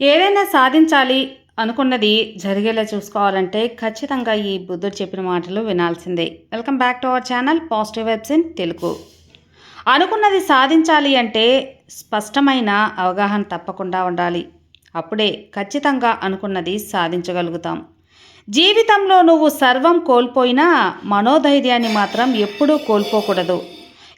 ఏదైనా సాధించాలి అనుకున్నది జరిగేలా చూసుకోవాలంటే ఖచ్చితంగా ఈ బుద్ధుడు చెప్పిన మాటలు వినాల్సిందే. Welcome back to our channel positive vibes in Telugu. అనుకున్నది సాధించాలి అంటే స్పష్టమైన అవగాహన తప్పకుండా ఉండాలి. అప్పుడే ఖచ్చితంగా అనుకున్నది సాధించగలుగుతాం. జీవితంలో నువ్వు సర్వం కోల్పోయినా మనోధైర్యాన్ని మాత్రం ఎప్పుడూ కోల్పోకూడదు.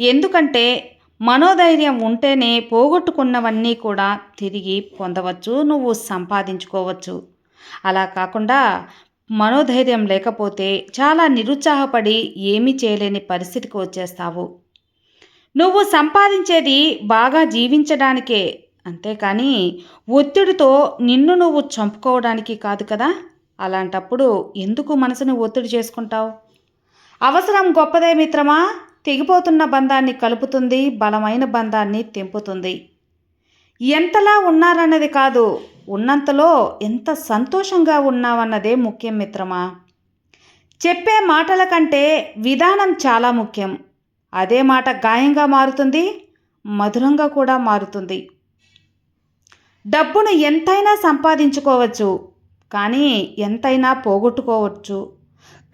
ఎందుకంటే మనోధైర్యం ఉంటేనే పోగొట్టుకున్నవన్నీ కూడా తిరిగి పొందవచ్చు నువ్వు సంపాదించుకోవచ్చు. అలా కాకుండా మనోధైర్యం లేకపోతే చాలా నిరుత్సాహపడి ఏమీ చేయలేని పరిస్థితికి వచ్చేస్తావు. నువ్వు సంపాదించేది బాగా జీవించడానికే అంతేకాని ఒత్తిడితో నిన్ను నువ్వు చంపుకోవడానికి కాదు కదా? అలాంటప్పుడు ఎందుకు మనసుని ఒత్తిడి చేసుకుంటావు? అవసరం గొప్పదే మిత్రమా? తెగిపోతున్న బంధాన్ని కలుపుతుంది బలమైన బంధాన్ని తెంపుతుంది. ఎంతలా ఉన్నారన్నది కాదు ఉన్నంతలో ఎంత సంతోషంగా ఉన్నావన్నదే ముఖ్యం మిత్రమా? చెప్పే మాటల కంటే విధానం చాలా ముఖ్యం. అదే మాట గాయంగా మారుతుంది మధురంగా కూడా మారుతుంది. డబ్బును ఎంతైనా సంపాదించుకోవచ్చు కానీ ఎంతైనా పోగొట్టుకోవచ్చు.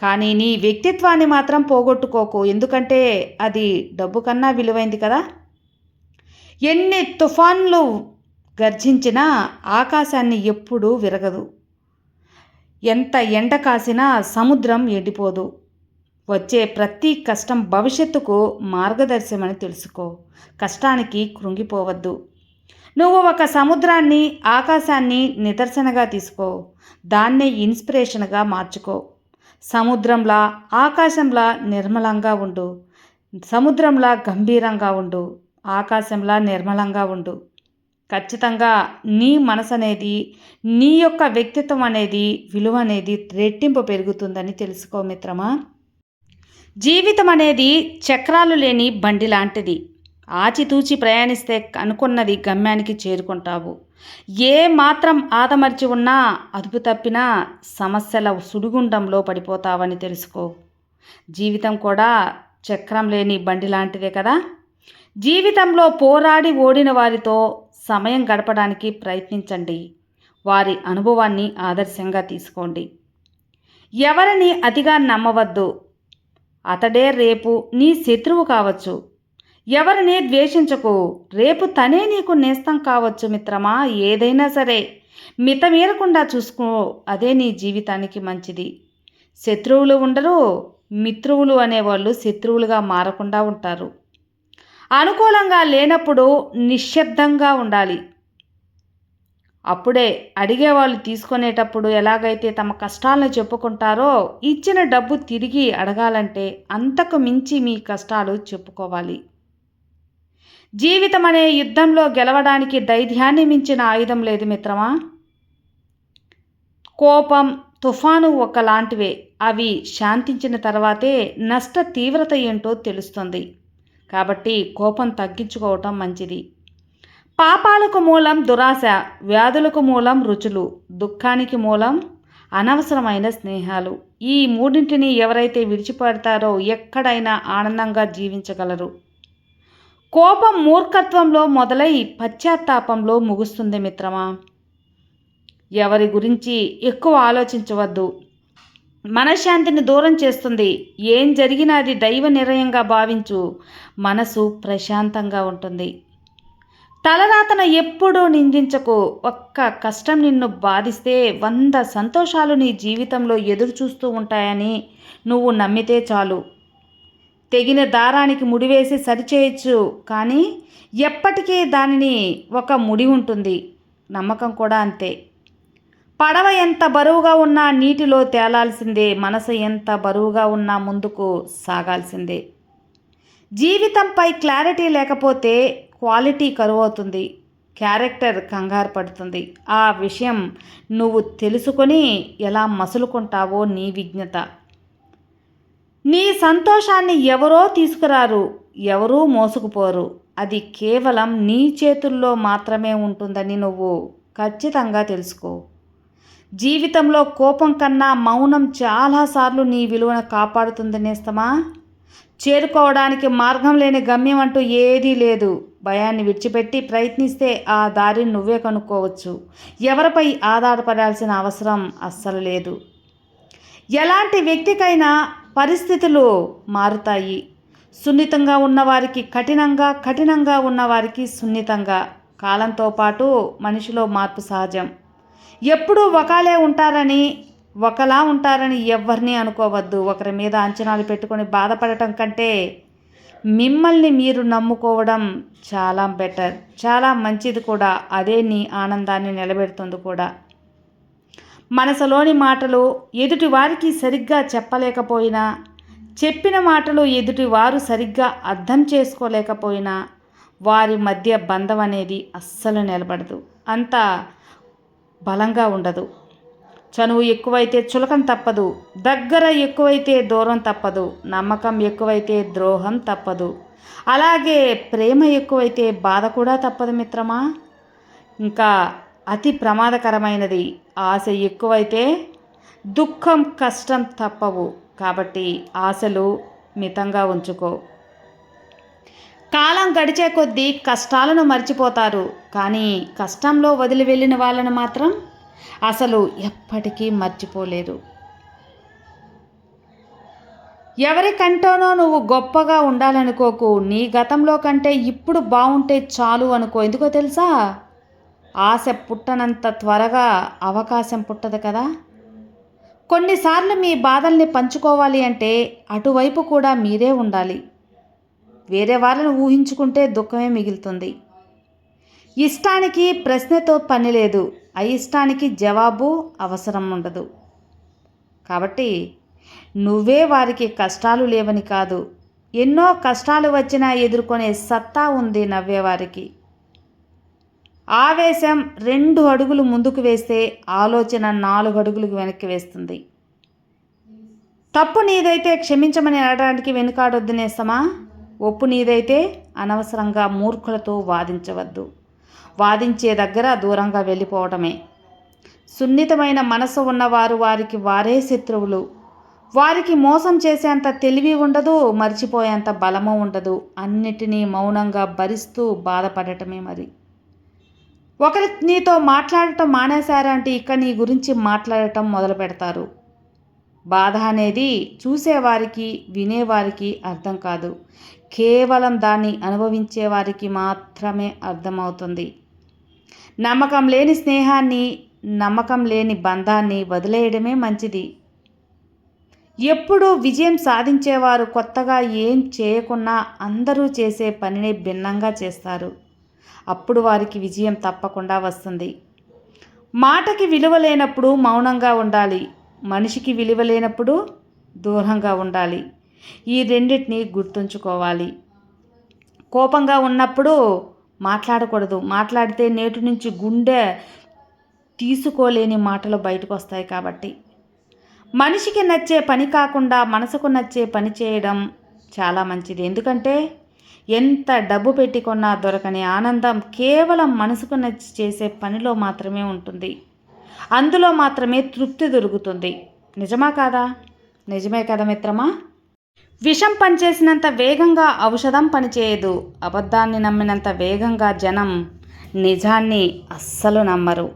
కానీ నీ వ్యక్తిత్వాన్ని మాత్రం పోగొట్టుకోకు. ఎందుకంటే అది డబ్బు కన్నా విలువైంది కదా. ఎన్ని తుఫాన్లు గర్జించినా ఆకాశాన్ని ఎప్పుడూ విరగదు. ఎంత ఎండ కాసినా సముద్రం ఎండిపోదు. వచ్చే ప్రతి కష్టం భవిష్యత్తుకు మార్గదర్శమని తెలుసుకో. కష్టానికి కృంగిపోవద్దు. నువ్వు ఒక సముద్రాన్ని ఆకాశాన్ని నిదర్శనగా తీసుకో. దాన్నే ఇన్స్పిరేషన్గా మార్చుకో. సముద్రంలా ఆకాశంలా నిర్మలంగా ఉండు. సముద్రంలా గంభీరంగా ఉండు. ఆకాశంలా నిర్మలంగా ఉండు. ఖచ్చితంగా నీ మనసు అనేది నీ యొక్క వ్యక్తిత్వం అనేది విలువ అనేది రెట్టింపు పెరుగుతుందని తెలుసుకో మిత్రమా. జీవితం అనేది చక్రాలు లేని బండి లాంటిది. ఆచితూచి ప్రయాణిస్తే అనుకున్నది గమ్యానికి చేరుకుంటావు. ఏ మాత్రం ఆదమర్చి ఉన్నా అదుపు తప్పినా సమస్యల సుడిగుండంలో పడిపోతావని తెలుసుకో. జీవితం కూడా చక్రం లేని బండి లాంటిదే కదా? జీవితంలో పోరాడి ఓడిన వారితో సమయం గడపడానికి ప్రయత్నించండి. వారి అనుభవాన్ని ఆదర్శంగా తీసుకోండి. ఎవరిని అతిగా నమ్మవద్దు. అతడే రేపు నీ శత్రువు కావచ్చు. ఎవరిని ద్వేషించకు. రేపు తనే నీకు నేస్తం కావచ్చు మిత్రమా ఏదైనా సరే. మితమీరకుండా చూసుకో అదే నీ జీవితానికి మంచిది. శత్రువులు ఉండరు మిత్రువులు అనేవాళ్ళు శత్రువులుగా మారకుండా ఉంటారు. అనుకూలంగా లేనప్పుడు నిశ్శబ్దంగా ఉండాలి. అప్పుడే అడిగేవాళ్ళు తీసుకునేటప్పుడు ఎలాగైతే తమ కష్టాలను చెప్పుకుంటారో ఇచ్చిన డబ్బు తిరిగి అడగాలంటే అంతకు మించి మీ కష్టాలు చెప్పుకోవాలి. జీవితం అనే యుద్ధంలో గెలవడానికి ధైర్యాన్ని మించిన ఆయుధం లేదు మిత్రమా? కోపం తుఫాను ఒకలాంటివే. అవి శాంతించిన తర్వాతే నష్ట తీవ్రత ఏంటో తెలుస్తుంది. కాబట్టి కోపం తగ్గించుకోవటం మంచిది. పాపాలకు మూలం దురాశ వ్యాధులకు మూలం రుచులు దుఃఖానికి మూలం అనవసరమైన స్నేహాలు. ఈ మూడింటిని ఎవరైతే విడిచిపెడతారో ఎక్కడైనా ఆనందంగా జీవించగలరు. కోపం మూర్ఖత్వంలో మొదలై పశ్చాత్తాపంలో ముగుస్తుంది మిత్రమా. ఎవరి గురించి ఎక్కువ ఆలోచించవద్దు. మనశ్శాంతిని దూరం చేస్తుంది. ఏం జరిగినా అది దైవ నిర్ణయంగా భావించు. మనసు ప్రశాంతంగా ఉంటుంది. తలరాతన ఎప్పుడూ నిందించకు. ఒక్క కష్టం నిన్ను బాధిస్తే వంద సంతోషాలు నీ జీవితంలో ఎదురు చూస్తూ ఉంటాయని నువ్వు నమ్మితే చాలు. తెగిన దారానికి ముడివేసి సరిచేయచ్చు కానీ ఎప్పటికీ దానిని ఒక ముడి ఉంటుంది. నమ్మకం కూడా అంతే. పడవ ఎంత బరువుగా ఉన్నా నీటిలో తేలాల్సిందే మనసు ఎంత బరువుగా ఉన్నా ముందుకు సాగాల్సిందే. జీవితంపై క్లారిటీ లేకపోతే క్వాలిటీ కరువవుతుంది క్యారెక్టర్ కంగారు పడుతుంది. ఆ విషయం నువ్వు తెలుసుకొని ఎలా మసులుకుంటావో నీ విజ్ఞత. నీ సంతోషాన్ని ఎవరో తీసుకురారు ఎవరూ మోసుకుపోరు. అది కేవలం నీ చేతుల్లో మాత్రమే ఉంటుందని నువ్వు ఖచ్చితంగా తెలుసుకో. జీవితంలో కోపం కన్నా మౌనం చాలాసార్లు నీ విలువను కాపాడుతుందనేస్తమా చేరుకోవడానికి మార్గం లేని గమ్యం అంటూ ఏదీ లేదు. భయాన్ని విడిచిపెట్టి ప్రయత్నిస్తే ఆ దారిని నువ్వే కనుక్కోవచ్చు. ఎవరిపై ఆధారపడాల్సిన అవసరం అస్సలు లేదు. ఎలాంటి వ్యక్తికైనా పరిస్థితులు మారుతాయి. సున్నితంగా ఉన్నవారికి కఠినంగా కఠినంగా ఉన్నవారికి సున్నితంగా. కాలంతో పాటు మనిషిలో మార్పు సహజం. ఎప్పుడూ ఒకలే ఉంటారని ఒకలా ఉంటారని ఎవరిని అనుకోవద్దు. ఒకరి మీద అంచనాలు పెట్టుకొని బాధపడటం కంటే మిమ్మల్ని మీరు నమ్ముకోవడం చాలా బెటర్. చాలా మంచిది కూడా. అదే నీ ఆనందాన్ని నిలబెడుతుంది కూడా. మనసులోని మాటలు ఎదుటి వారికి సరిగ్గా చెప్పలేకపోయినా చెప్పిన మాటలు ఎదుటివారు సరిగ్గా అర్థం చేసుకోలేకపోయినా వారి మధ్య బంధం అనేది అస్సలు నిలబడదు. అంత బలంగా ఉండదు. చనువు ఎక్కువైతే చులకం తప్పదు. దగ్గర ఎక్కువైతే దూరం తప్పదు. నమ్మకం ఎక్కువైతే ద్రోహం తప్పదు. అలాగే ప్రేమ ఎక్కువైతే బాధ కూడా తప్పదు మిత్రమా? ఇంకా అతి ప్రమాదకరమైనది. ఆశ ఎక్కువైతే దుఃఖం కష్టం తప్పవు. కాబట్టి ఆశలు మితంగా ఉంచుకో. కాలం గడిచే కొద్దీ కష్టాలను మర్చిపోతారు. కానీ కష్టంలో వదిలి వెళ్ళిన వాళ్ళను మాత్రం అసలు ఎప్పటికీ మర్చిపోలేరు. ఎవరికంటేనో నువ్వు గొప్పగా ఉండాలనుకోకు. నీ గతంలో కంటే ఇప్పుడు బాగుంటే చాలు అనుకో. ఎందుకో తెలుసా? ఆశ పుట్టనంత త్వరగా అవకాశం పుట్టదు కదా? కొన్నిసార్లు మీ బాధల్ని పంచుకోవాలి అంటే అటువైపు కూడా మీరే ఉండాలి. వేరే వాళ్ళని ఊహించుకుంటే దుఃఖమే మిగులుతుంది. ఇష్టానికి ప్రశ్నతో పని లేదు. అయిష్టానికి జవాబు అవసరం ఉండదు. కాబట్టి నువ్వే వారికి కష్టాలు లేవని కాదు. ఎన్నో కష్టాలు వచ్చినా ఎదుర్కొనే సత్తా ఉంది నవ్వేవారికి. ఆవేశం రెండు అడుగులు ముందుకు వేస్తే ఆలోచన నాలుగు అడుగులు వెనక్కి వేస్తుంది. తప్పు నీదైతే క్షమించమని అనడానికి వెనుకాడొద్దునేస్తామా ఒప్పు నీదైతే అనవసరంగా మూర్ఖులతో వాదించవద్దు. వాదించే దగ్గర దూరంగా వెళ్ళిపోవటమే. సున్నితమైన మనసు ఉన్నవారు వారికి వారే శత్రువులు. వారికి మోసం చేసేంత తెలివి ఉండదు మర్చిపోయేంత బలము ఉండదు. అన్నిటినీ మౌనంగా భరిస్తూ బాధపడటమే మరి. ఒకరి నీతో మాట్లాడటం మానేశారంటే ఇక నీ గురించి మాట్లాడటం మొదలు పెడతారు. బాధ అనేది చూసేవారికి వినేవారికి అర్థం కాదు. కేవలం దాన్ని అనుభవించే వారికి మాత్రమే అర్థమవుతుంది. నమ్మకం లేని స్నేహాన్ని నమ్మకం లేని బంధాన్ని వదిలేయడమే మంచిది. ఎప్పుడూ విజయం సాధించేవారు కొత్తగా ఏం చేయకున్నా అందరూ చేసే పనిని భిన్నంగా చేస్తారు. అప్పుడు వారికి విజయం తప్పకుండా వస్తుంది. మాటకి విలువ లేనప్పుడు మౌనంగా ఉండాలి. మనిషికి విలువ లేనప్పుడు దూరంగా ఉండాలి. ఈ రెండింటిని గుర్తుంచుకోవాలి. కోపంగా ఉన్నప్పుడు మాట్లాడకూడదు. మాట్లాడితే నేటి నుంచి గుండె తీసుకోలేని మాటలు బయటకు వస్తాయి కాబట్టి. మనిషికి నచ్చే పని కాకుండా మనసుకు నచ్చే పని చేయడం చాలా మంచిది. ఎందుకంటే ఎంత డబ్బు పెట్టి కొన్నా దొరకని ఆనందం కేవలం మనసుకు నచ్చి చేసే పనిలో మాత్రమే ఉంటుంది. అందులో మాత్రమే తృప్తి దొరుకుతుంది. నిజమా కాదా? నిజమే కదా మిత్రమా? విషం పనిచేసినంత వేగంగా ఔషధం పనిచేయదు. అబద్ధాన్ని నమ్మినంత వేగంగా జనం నిజాన్ని అస్సలు నమ్మరు.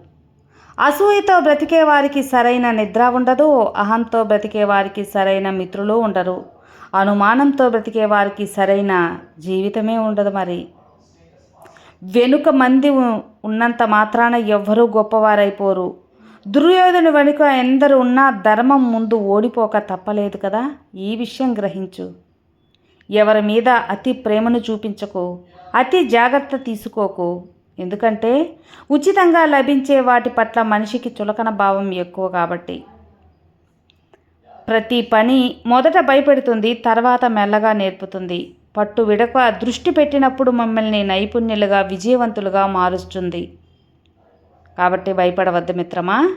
అసూయతో బ్రతికే వారికి సరైన నిద్ర ఉండదు. అహంతో బ్రతికే వారికి సరైన మిత్రులు ఉండరు. అనుమానంతో బ్రతికే వారికి సరైన జీవితమే ఉండదు మరి. వెనుక మంది ఉన్నంత మాత్రాన ఎవ్వరూ గొప్పవారైపోరు. దుర్యోధను వెనుక ఎందరు ఉన్నా ధర్మం ముందు ఓడిపోక తప్పలేదు కదా? ఈ విషయం గ్రహించు. ఎవరి మీద అతి ప్రేమను చూపించకు. అతి జాగ్రత్త తీసుకోకు. ఎందుకంటే ఉచితంగా లభించే వాటి పట్ల మనిషికి చులకన భావం ఎక్కువ కాబట్టి. ప్రతి పని మొదట భయపెడుతుంది తర్వాత మెల్లగా నేర్పుతుంది. పట్టు విడక దృష్టి పెట్టినప్పుడు మమ్మల్ని నైపుణ్యులుగా విజయవంతులుగా మారుస్తుంది. కాబట్టి భయపడవద్దు మిత్రమా.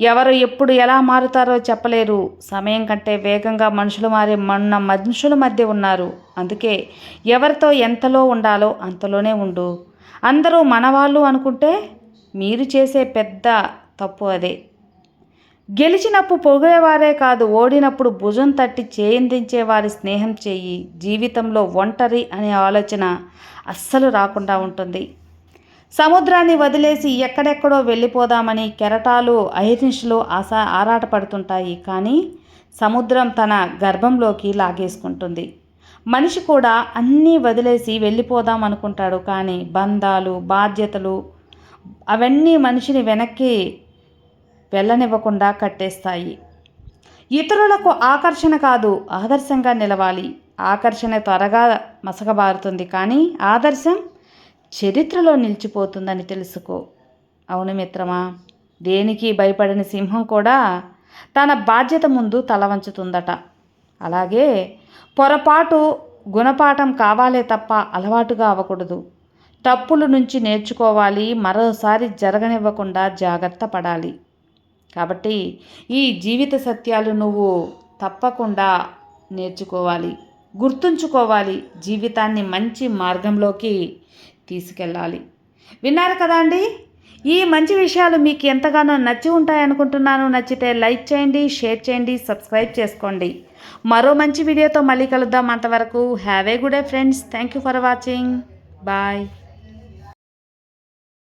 ఎవరు ఎప్పుడు ఎలా మారుతారో చెప్పలేరు. సమయం కంటే వేగంగా మనుషులు మారే మన మనుషుల మధ్య ఉన్నారు. అందుకే ఎవరితో ఎంతలో ఉండాలో అంతలోనే ఉండు. అందరూ మనవాళ్ళు అనుకుంటే మీరు చేసే పెద్ద తప్పు అదే. గెలిచినప్పుడు పొగిడేవారే కాదు ఓడినప్పుడు భుజం తట్టి చేయందించే వారి స్నేహం చేయి జీవితంలో ఒంటరి అనే ఆలోచన అస్సలు రాకుండా ఉంటుంది. సముద్రాన్ని వదిలేసి ఎక్కడెక్కడో వెళ్ళిపోదామని కెరటాలు అహిర్నిషులు ఆశ ఆరాటపడుతుంటాయి కానీ సముద్రం తన గర్భంలోకి లాగేసుకుంటుంది. మనిషి కూడా అన్నీ వదిలేసి వెళ్ళిపోదాం అనుకుంటాడు కానీ బంధాలు బాధ్యతలు అవన్నీ మనిషిని వెనక్కి వెళ్ళనివ్వకుండా కట్టేస్తాయి. ఇతరులకు ఆకర్షణ కాదు ఆదర్శంగా నిలవాలి. ఆకర్షణ త్వరగా మసకబారుతుంది కానీ ఆదర్శం చరిత్రలో నిలిచిపోతుందని తెలుసుకో. అవును మిత్రమా దేనికి భయపడని సింహం కూడా తన బాధ్యత ముందు తల వంచుతుందట. అలాగే పొరపాటు గుణపాఠం కావాలే తప్ప అలవాటుగా అవ్వకూడదు. తప్పుల నుంచి నేర్చుకోవాలి మరోసారి జరగనివ్వకుండా జాగ్రత్త పడాలి. కాబట్టి ఈ జీవిత సత్యాలు నువ్వు తప్పకుండా నేర్చుకోవాలి గుర్తుంచుకోవాలి జీవితాన్ని మంచి మార్గంలోకి తీసుకెళ్ళాలి. విన్నారు కదా అండి? ఈ మంచి విషయాలు మీకు ఎంతగానో నచ్చి ఉంటాయనుకుంటున్నాను నచ్చితే లైక్ చేయండి షేర్ చేయండి సబ్స్క్రైబ్ చేసుకోండి. మరో మంచి వీడియోతో మళ్ళీ కలుద్దాం. అంతవరకు have a good day friends. Thank you for watching. Bye.